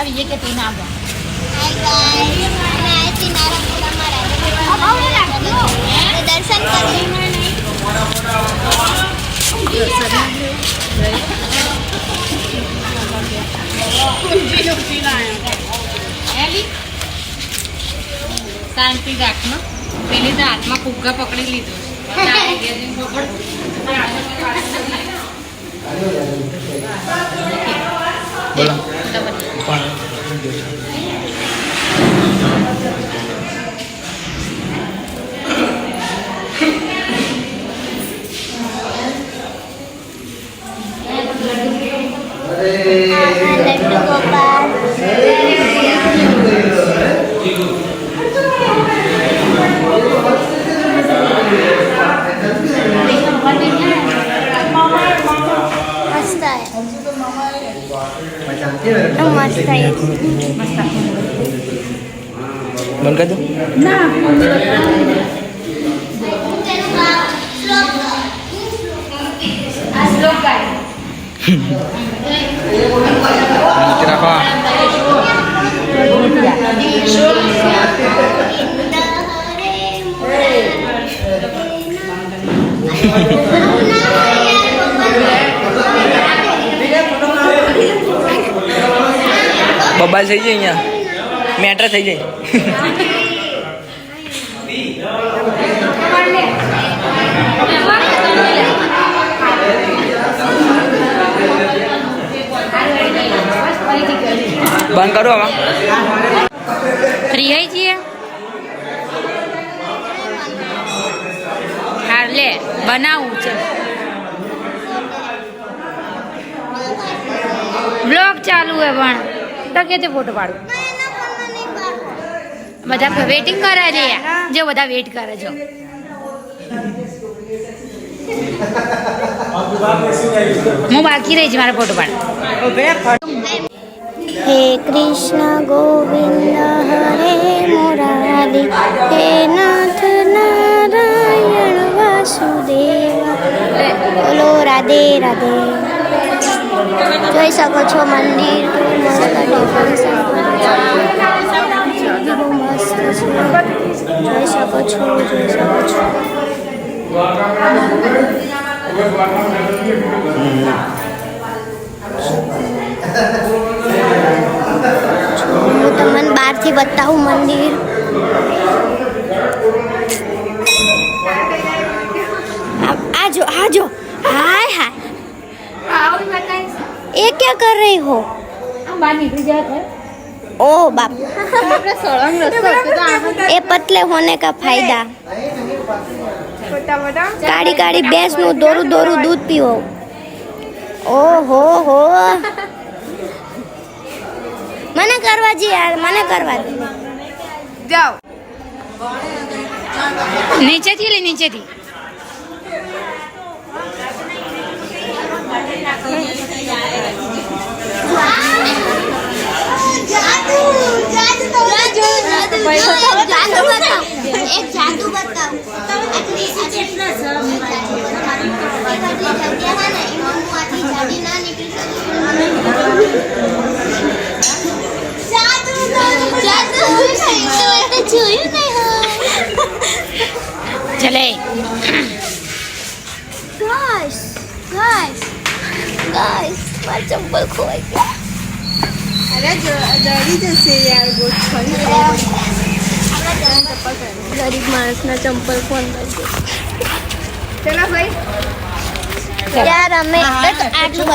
આવી કે તું ના ગયો દર્શન શાંતિ રાખમાં પેલી તો હાથમાં ફુગ્ગા પકડી લીધો. છે. Ada di. બંધ કરી દો નીચે રાખો બબાલ થઈ જાય અહીંયા. મેટર થઈ જાય. બંધ કરો ફ્રી હઈ છીએ હા, લે, બનાવું છે. બ્લોગ ચાલુ હે પણ. તો છે ફોટો પાડું? બધા વેટિંગ કરે છે. જો બધા વેઇટ કરે છો. હું બાકી રહી છું મારા ફોટો પાડ હે કૃષ્ણ ગોવિંદ, હરે મોરારી, હે નાથ નારાયણ, વાસુદેવ. બોલો રાધે રાધે. જોઈ શકો છો મંદિર. મસ્ત મસ્ત જોઈ શકો છો, જોઈ શકો છો. હું તમને બહારથી બતાવું મંદિર. આજો આ જો આ જો. હાય હાય. ये क्या कर रही हो બહાર નીકળી જાય ओ बाप ये पतले होने का फायदा काड़ी काड़ी भैंस નું દોરું દોરું દૂધ પીવો ઓહો હો મને કરવા જી યાર મને કરવા દે નીચેથી લે નીચેથી ચલે. ગાઈસ ગાઈસ ગાઈસ મારા ચંપલ ખોવાઈ ગયા. ગરીબ માણસના ચંપલ ફોન ચલો ભાઈ. યાર અમે આટલું